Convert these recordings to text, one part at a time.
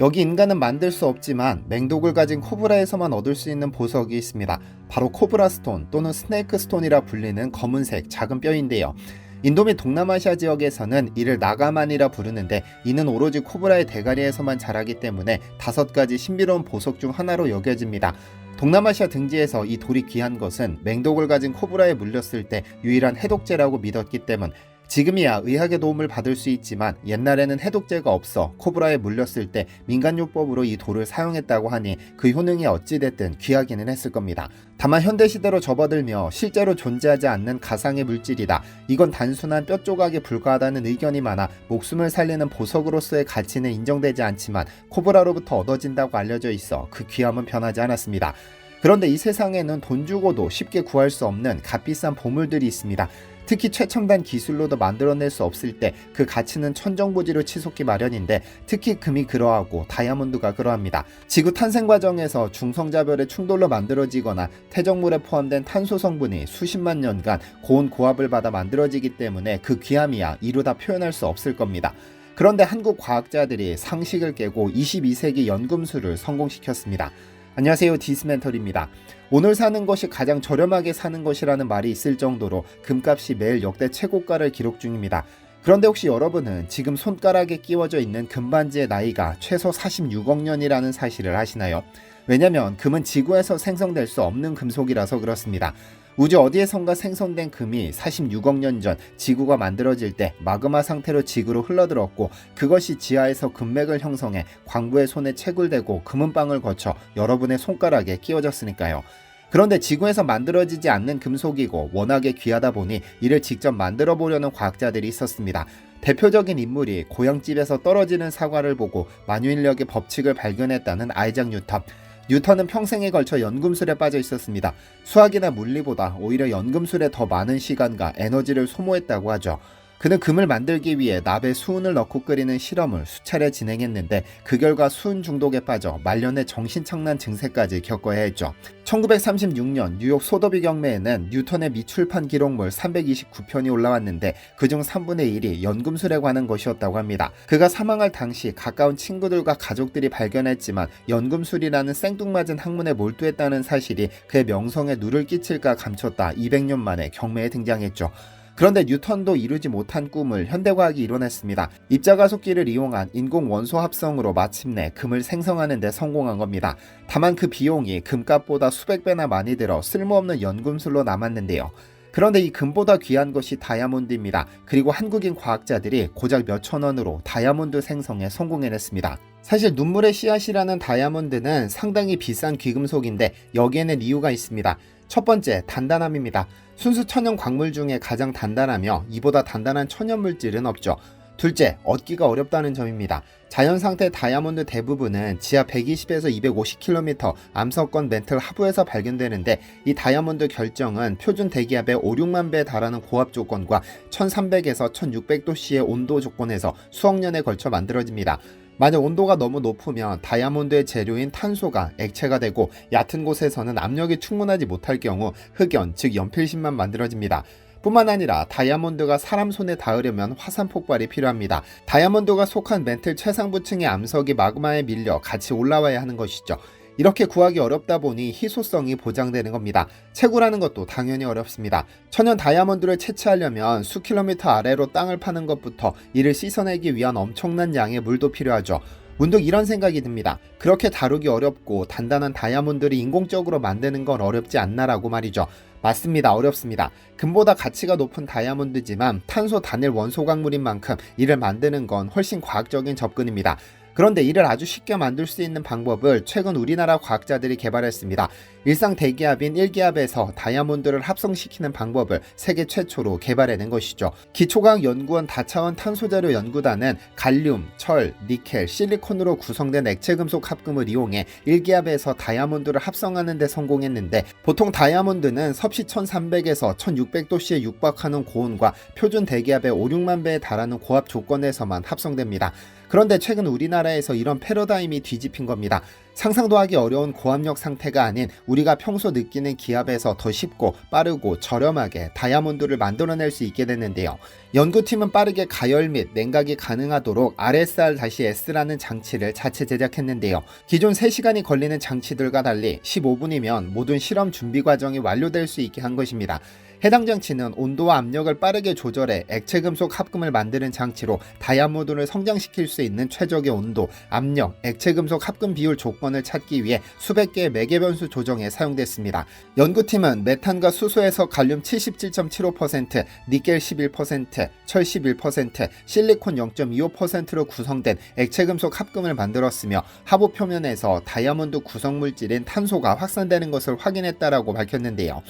여기 인간은 만들 수 없지만 맹독을 가진 코브라에서만 얻을 수 있는 보석이 있습니다. 바로 코브라 스톤 또는 스네이크 스톤이라 불리는 검은색 작은 뼈인데요. 인도 및 동남아시아 지역에서는 이를 나가만이라 부르는데 이는 오로지 코브라의 대가리에서만 자라기 때문에 다섯 가지 신비로운 보석 중 하나로 여겨집니다. 동남아시아 등지에서 이 돌이 귀한 것은 맹독을 가진 코브라에 물렸을 때 유일한 해독제라고 믿었기 때문 지금이야 의학의 도움을 받을 수 있지만 옛날에는 해독제가 없어 코브라에 물렸을 때 민간요법으로 이 돌을 사용했다고 하니 그 효능이 어찌됐든 귀하기는 했을 겁니다. 다만 현대시대로 접어들며 실제로 존재하지 않는 가상의 물질이다. 이건 단순한 뼈 조각에 불과하다는 의견이 많아 목숨을 살리는 보석으로서의 가치는 인정되지 않지만 코브라로부터 얻어진다고 알려져 있어 그 귀함은 변하지 않았습니다. 그런데 이 세상에는 돈 주고도 쉽게 구할 수 없는 값비싼 보물들이 있습니다. 특히 최첨단 기술로도 만들어낼 수 없을 때 그 가치는 천정부지로 치솟기 마련인데 특히 금이 그러하고 다이아몬드가 그러합니다. 지구 탄생 과정에서 중성자별의 충돌로 만들어지거나 태적물에 포함된 탄소 성분이 수십만 년간 고온 고압을 받아 만들어지기 때문에 그 귀함이야 이루다 표현할 수 없을 겁니다. 그런데 한국 과학자들이 상식을 깨고 22세기 연금술을 성공시켰습니다. 안녕하세요 디스멘털입니다. 오늘 사는 것이 가장 저렴하게 사는 것이라는 말이 있을 정도로 금값이 매일 역대 최고가를 기록 중입니다. 그런데 혹시 여러분은 지금 손가락에 끼워져 있는 금반지의 나이가 최소 46억 년이라는 사실을 아시나요? 왜냐면 금은 지구에서 생성될 수 없는 금속이라서 그렇습니다. 우주 어디에선가 생성된 금이 46억 년 전 지구가 만들어질 때 마그마 상태로 지구로 흘러들었고 그것이 지하에서 금맥을 형성해 광부의 손에 채굴되고 금은방을 거쳐 여러분의 손가락에 끼워졌으니까요. 그런데 지구에서 만들어지지 않는 금속이고 워낙에 귀하다 보니 이를 직접 만들어 보려는 과학자들이 있었습니다. 대표적인 인물이 고향집에서 떨어지는 사과를 보고 만유인력의 법칙을 발견했다는 아이작 뉴턴. 뉴턴은 평생에 걸쳐 연금술에 빠져 있었습니다. 수학이나 물리보다 오히려 연금술에 더 많은 시간과 에너지를 소모했다고 하죠. 그는 금을 만들기 위해 납에 수은을 넣고 끓이는 실험을 수차례 진행했는데 그 결과 수은 중독에 빠져 말년에 정신착란 증세까지 겪어야 했죠. 1936년 뉴욕 소더비 경매에는 뉴턴의 미출판 기록물 329편이 올라왔는데 그중 3분의 1이 연금술에 관한 것이었다고 합니다. 그가 사망할 당시 가까운 친구들과 가족들이 발견했지만 연금술이라는 생뚱맞은 학문에 몰두했다는 사실이 그의 명성에 누를 끼칠까 감췄다 200년 만에 경매에 등장했죠. 그런데 뉴턴도 이루지 못한 꿈을 현대과학이 이뤄냈습니다. 입자가속기를 이용한 인공 원소 합성으로 마침내 금을 생성하는 데 성공한 겁니다. 다만 그 비용이 금값보다 수백 배나 많이 들어 쓸모없는 연금술로 남았는데요. 그런데 이 금보다 귀한 것이 다이아몬드입니다. 그리고 한국인 과학자들이 고작 몇천 원으로 다이아몬드 생성에 성공해냈습니다. 사실 눈물의 씨앗이라는 다이아몬드는 상당히 비싼 귀금속인데 여기에는 이유가 있습니다. 첫 번째, 단단함입니다. 순수 천연 광물 중에 가장 단단하며 이보다 단단한 천연 물질은 없죠. 둘째, 얻기가 어렵다는 점입니다. 자연 상태 다이아몬드 대부분은 지하 120에서 250km 암석권 멘틀 하부에서 발견되는데 이 다이아몬드 결정은 표준 대기압의 5, 6만 배에 달하는 고압 조건과 1300에서 1600도씨의 온도 조건에서 수억 년에 걸쳐 만들어집니다. 만약 온도가 너무 높으면 다이아몬드의 재료인 탄소가 액체가 되고 얕은 곳에서는 압력이 충분하지 못할 경우 흑연, 즉 연필심만 만들어집니다. 뿐만 아니라 다이아몬드가 사람 손에 닿으려면 화산 폭발이 필요합니다. 다이아몬드가 속한 멘틀 최상부층의 암석이 마그마에 밀려 같이 올라와야 하는 것이죠. 이렇게 구하기 어렵다 보니 희소성이 보장되는 겁니다. 채굴하는 것도 당연히 어렵습니다. 천연 다이아몬드를 채취하려면 수 킬로미터 아래로 땅을 파는 것부터 이를 씻어내기 위한 엄청난 양의 물도 필요하죠. 문득 이런 생각이 듭니다. 그렇게 다루기 어렵고 단단한 다이아몬드를 인공적으로 만드는 건 어렵지 않나라고 말이죠. 맞습니다. 어렵습니다. 금보다 가치가 높은 다이아몬드지만 탄소 단일 원소 광물인 만큼 이를 만드는 건 훨씬 과학적인 접근입니다. 그런데 이를 아주 쉽게 만들 수 있는 방법을 최근 우리나라 과학자들이 개발했습니다. 일상 대기압인 1기압에서 다이아몬드를 합성시키는 방법을 세계 최초로 개발해낸 것이죠. 기초과학 연구원 다차원 탄소자료 연구단은 갈륨, 철, 니켈, 실리콘으로 구성된 액체 금속 합금을 이용해 1기압에서 다이아몬드를 합성하는 데 성공했는데 보통 다이아몬드는 섭씨 1300에서 1600도씨에 육박하는 고온과 표준 대기압의 5, 6만 배에 달하는 고압 조건에서만 합성됩니다. 그런데 최근 우리나라에서 이런 패러다임이 뒤집힌 겁니다. 상상도 하기 어려운 고압력 상태가 아닌 우리가 평소 느끼는 기압에서 더 쉽고 빠르고 저렴하게 다이아몬드를 만들어낼 수 있게 됐는데요. 연구팀은 빠르게 가열 및 냉각이 가능하도록 RSR-S라는 장치를 자체 제작했는데요. 기존 3시간이 걸리는 장치들과 달리 15분이면 모든 실험 준비 과정이 완료될 수 있게 한 것입니다. 해당 장치는 온도와 압력을 빠르게 조절해 액체 금속 합금을 만드는 장치로 다이아몬드를 성장시킬 수 있는 최적의 온도, 압력, 액체 금속 합금 비율 조건을 찾기 위해 수백 개의 매개 변수 조정에 사용됐습니다. 연구팀은 메탄과 수소에서 갈륨 77.75%, 니켈 11%, 철 11%, 실리콘 0.25%로 구성된 액체 금속 합금을 만들었으며 하부 표면에서 다이아몬드 구성 물질인 탄소가 확산되는 것을 확인했다라고 밝혔는데요.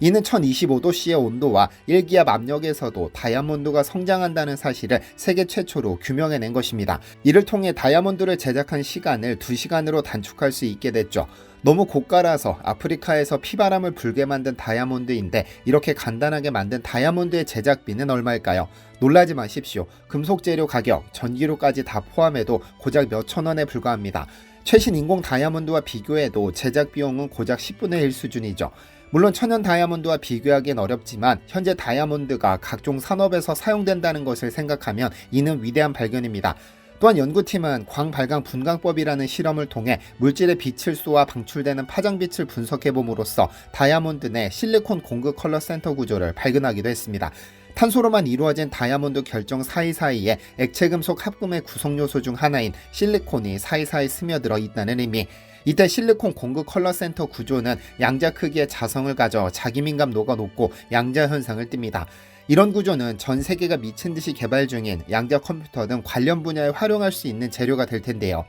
이는 1025도씨의 온도와 1기압 압력에서도 다이아몬드가 성장한다는 사실을 세계 최초로 규명해낸 것입니다. 이를 통해 다이아몬드를 제작한 시간을 2시간으로 단축할 수 있게 됐죠. 너무 고가라서 아프리카에서 피바람을 불게 만든 다이아몬드인데 이렇게 간단하게 만든 다이아몬드의 제작비는 얼마일까요? 놀라지 마십시오. 금속 재료 가격, 전기료까지 다 포함해도 고작 몇천 원에 불과합니다. 최신 인공 다이아몬드와 비교해도 제작 비용은 고작 10분의 1 수준이죠. 물론 천연 다이아몬드와 비교하기는 어렵지만 현재 다이아몬드가 각종 산업에서 사용된다는 것을 생각하면 이는 위대한 발견입니다. 또한 연구팀은 광발광 분광법이라는 실험을 통해 물질의 빛을 쏘아 방출되는 파장빛을 분석해 봄으로써 다이아몬드 내 실리콘 공급 컬러 센터 구조를 발견하기도 했습니다. 탄소로만 이루어진 다이아몬드 결정 사이사이에 액체 금속 합금의 구성 요소 중 하나인 실리콘이 사이사이 스며들어 있다는 의미. 이때 실리콘 공급 컬러 센터 구조는 양자 크기의 자성을 가져 자기 민감도가 높고 양자 현상을 띱니다. 이런 구조는 전 세계가 미친 듯이 개발 중인 양자 컴퓨터 등 관련 분야에 활용할 수 있는 재료가 될 텐데요.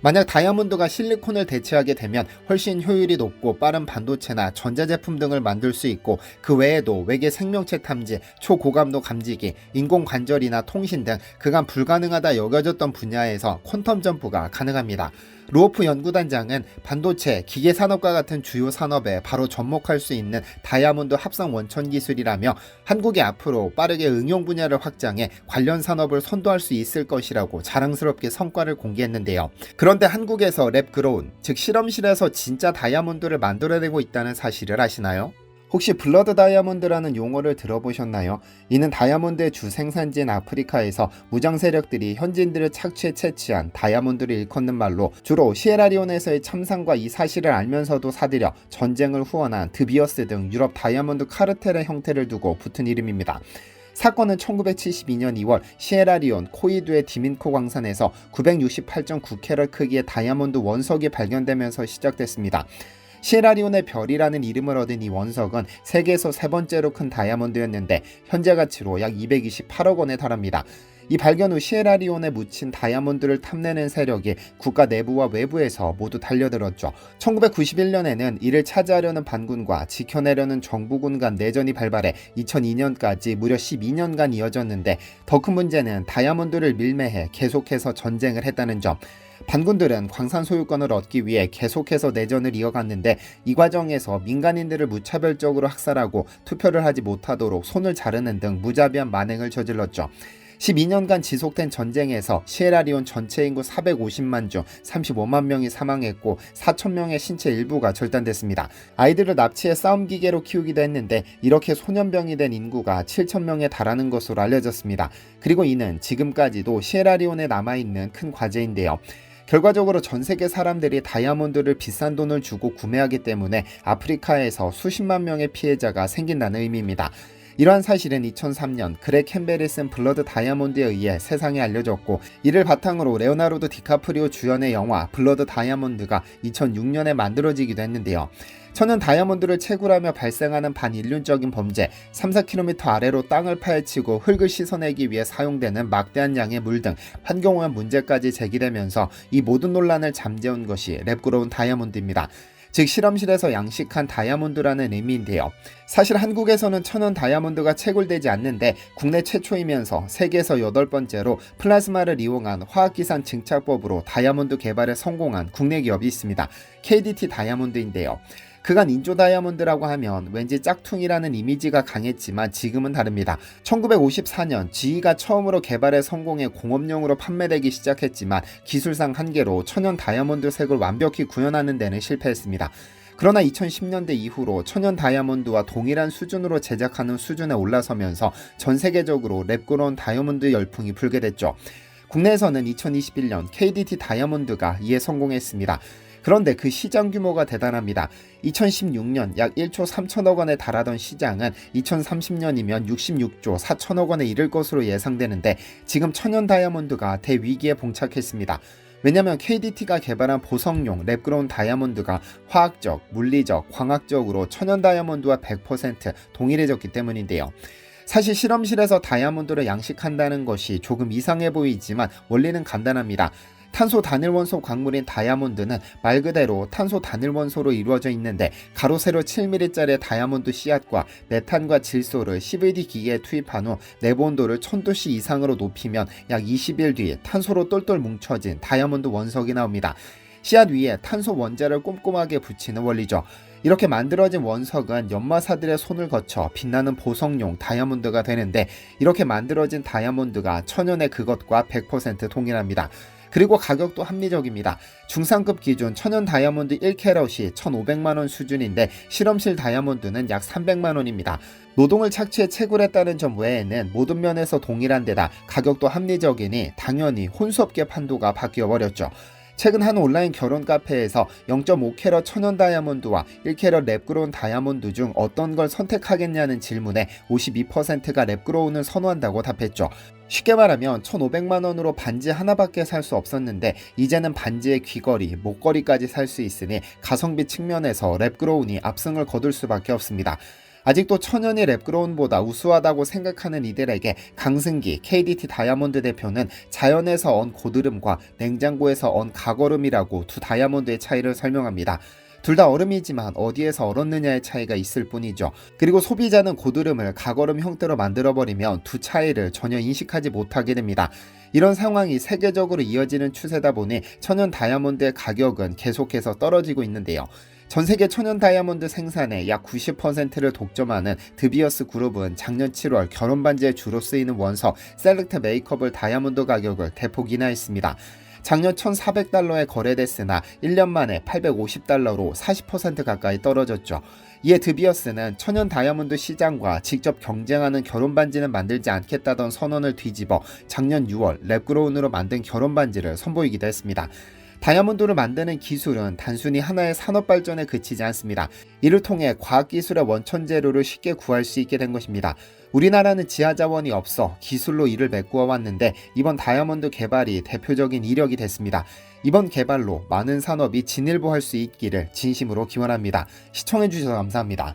만약 다이아몬드가 실리콘을 대체하게 되면 훨씬 효율이 높고 빠른 반도체나 전자제품 등을 만들 수 있고 그 외에도 외계 생명체 탐지, 초고감도 감지기, 인공관절이나 통신 등 그간 불가능하다 여겨졌던 분야에서 퀀텀 점프가 가능합니다. 로프 연구단장은 반도체, 기계 산업과 같은 주요 산업에 바로 접목할 수 있는 다이아몬드 합성 원천 기술이라며 한국이 앞으로 빠르게 응용 분야를 확장해 관련 산업을 선도할 수 있을 것이라고 자랑스럽게 성과를 공개했는데요. 데 한국에서 랩 그로운, 즉 실험실에서 진짜 다이아몬드를 만들어내고 있다는 사실을 아시나요? 혹시 블러드 다이아몬드라는 용어를 들어보셨나요? 이는 다이아몬드의 주 생산지인 아프리카에서 무장 세력들이 현지인들을 착취해 채취한 다이아몬드를 일컫는 말로 주로 시에라리온에서의 참상과 이 사실을 알면서도 사들여 전쟁을 후원한 드비어스 등 유럽 다이아몬드 카르텔의 형태를 두고 붙은 이름입니다. 사건은 1972년 2월 시에라리온 코이두의 디민코 광산에서 968.9캐럿 크기의 다이아몬드 원석이 발견되면서 시작됐습니다. 시에라리온의 별이라는 이름을 얻은 이 원석은 세계에서 세 번째로 큰 다이아몬드였는데 현재 가치로 약 228억 원에 달합니다. 이 발견 후 시에라리온에 묻힌 다이아몬드를 탐내는 세력이 국가 내부와 외부에서 모두 달려들었죠. 1991년에는 이를 차지하려는 반군과 지켜내려는 정부군 간 내전이 발발해 2002년까지 무려 12년간 이어졌는데 더 큰 문제는 다이아몬드를 밀매해 계속해서 전쟁을 했다는 점. 반군들은 광산 소유권을 얻기 위해 계속해서 내전을 이어갔는데 이 과정에서 민간인들을 무차별적으로 학살하고 투표를 하지 못하도록 손을 자르는 등 무자비한 만행을 저질렀죠. 12년간 지속된 전쟁에서 시에라리온 전체 인구 450만 중 35만 명이 사망했고 4천 명의 신체 일부가 절단됐습니다. 아이들을 납치해 싸움 기계로 키우기도 했는데 이렇게 소년병이 된 인구가 7천 명에 달하는 것으로 알려졌습니다. 그리고 이는 지금까지도 시에라리온에 남아 있는 큰 과제인데요. 결과적으로 전 세계 사람들이 다이아몬드를 비싼 돈을 주고 구매하기 때문에 아프리카에서 수십만 명의 피해자가 생긴다는 의미입니다. 이러한 사실은 2003년 그레 캠벨이 쓴 블러드 다이아몬드에 의해 세상에 알려졌고 이를 바탕으로 레오나르도 디카프리오 주연의 영화 블러드 다이아몬드가 2006년에 만들어지기도 했는데요. 천연 다이아몬드를 채굴하며 발생하는 반인륜적인 범죄, 3, 4km 아래로 땅을 파헤치고 흙을 씻어내기 위해 사용되는 막대한 양의 물 등 환경오염 문제까지 제기되면서 이 모든 논란을 잠재운 것이 랩그로운 다이아몬드입니다. 즉 실험실에서 양식한 다이아몬드라는 의미인데요. 사실 한국에서는 천연 다이아몬드가 채굴되지 않는데 국내 최초이면서 세계에서 여덟 번째로 플라즈마를 이용한 화학기산 증착법으로 다이아몬드 개발에 성공한 국내 기업이 있습니다. KDT 다이아몬드인데요. 그간 인조 다이아몬드라고 하면 왠지 짝퉁이라는 이미지가 강했지만 지금은 다릅니다. 1954년 GE가 처음으로 개발에 성공해 공업용으로 판매되기 시작했지만 기술상 한계로 천연 다이아몬드 색을 완벽히 구현하는 데는 실패했습니다. 그러나 2010년대 이후로 천연 다이아몬드와 동일한 수준으로 제작하는 수준에 올라서면서 전 세계적으로 랩그론 다이아몬드 열풍이 불게 됐죠. 국내에서는 2021년 KDT 다이아몬드가 이에 성공했습니다. 그런데 그 시장 규모가 대단합니다. 2016년 약 1조 3천억 원에 달하던 시장은 2030년이면 66조 4천억 원에 이를 것으로 예상되는데 지금 천연 다이아몬드가 대위기에 봉착했습니다. 왜냐하면 KDT가 개발한 보석용 랩그로운 다이아몬드가 화학적, 물리적, 광학적으로 천연 다이아몬드와 100% 동일해졌기 때문인데요. 사실 실험실에서 다이아몬드를 양식한다는 것이 조금 이상해 보이지만 원리는 간단합니다. 탄소 단일 원소 광물인 다이아몬드는 말 그대로 탄소 단일 원소로 이루어져 있는데 가로 세로 7mm짜리 다이아몬드 씨앗과 메탄과 질소를 CVD 기계에 투입한 후 내부 온도를 1000도씨 이상으로 높이면 약 20일 뒤 탄소로 똘똘 뭉쳐진 다이아몬드 원석이 나옵니다. 씨앗 위에 탄소 원자를 꼼꼼하게 붙이는 원리죠. 이렇게 만들어진 원석은 연마사들의 손을 거쳐 빛나는 보석용 다이아몬드가 되는데 이렇게 만들어진 다이아몬드가 천연의 그것과 100% 동일합니다. 그리고 가격도 합리적입니다. 중상급 기준 천연 다이아몬드 1캐럿이 1,500만 원 수준인데 실험실 다이아몬드는 약 300만 원입니다. 노동을 착취해 채굴했다는 점 외에는 모든 면에서 동일한 데다 가격도 합리적이니 당연히 혼수업계 판도가 바뀌어 버렸죠. 최근 한 온라인 결혼 카페에서 0.5캐럿 천연 다이아몬드와 1캐럿 랩그로운 다이아몬드 중 어떤 걸 선택하겠냐는 질문에 52%가 랩그로운을 선호한다고 답했죠. 쉽게 말하면 1,500만 원으로 반지 하나밖에 살 수 없었는데 이제는 반지의 귀걸이, 목걸이까지 살 수 있으니 가성비 측면에서 랩그로운이 압승을 거둘 수밖에 없습니다. 아직도 천연이 랩그로운보다 우수하다고 생각하는 이들에게 강승기 KDT 다이아몬드 대표는 자연에서 언 고드름과 냉장고에서 언 가거름이라고 두 다이아몬드의 차이를 설명합니다. 둘다 얼음이지만 어디에서 얼었느냐의 차이가 있을 뿐이죠. 그리고 소비자는 고드름을 가거름 형태로 만들어버리면 두 차이를 전혀 인식하지 못하게 됩니다. 이런 상황이 세계적으로 이어지는 추세다 보니 천연 다이아몬드의 가격은 계속해서 떨어지고 있는데요. 전 세계 천연 다이아몬드 생산의 약 90%를 독점하는 드비어스 그룹은 작년 7월 결혼 반지에 주로 쓰이는 원석 셀렉트 메이크업을 다이아몬드 가격을 대폭 인하했습니다. 작년 1,400달러에 거래됐으나 1년 만에 850달러로 40% 가까이 떨어졌죠. 이에 드비어스는 천연 다이아몬드 시장과 직접 경쟁하는 결혼 반지는 만들지 않겠다던 선언을 뒤집어 작년 6월 랩그로운으로 만든 결혼 반지를 선보이기도 했습니다. 다이아몬드를 만드는 기술은 단순히 하나의 산업 발전에 그치지 않습니다. 이를 통해 과학기술의 원천 재료를 쉽게 구할 수 있게 된 것입니다. 우리나라는 지하 자원이 없어 기술로 이를 메꾸어 왔는데 이번 다이아몬드 개발이 대표적인 이력이 됐습니다. 이번 개발로 많은 산업이 진일보할 수 있기를 진심으로 기원합니다. 시청해주셔서 감사합니다.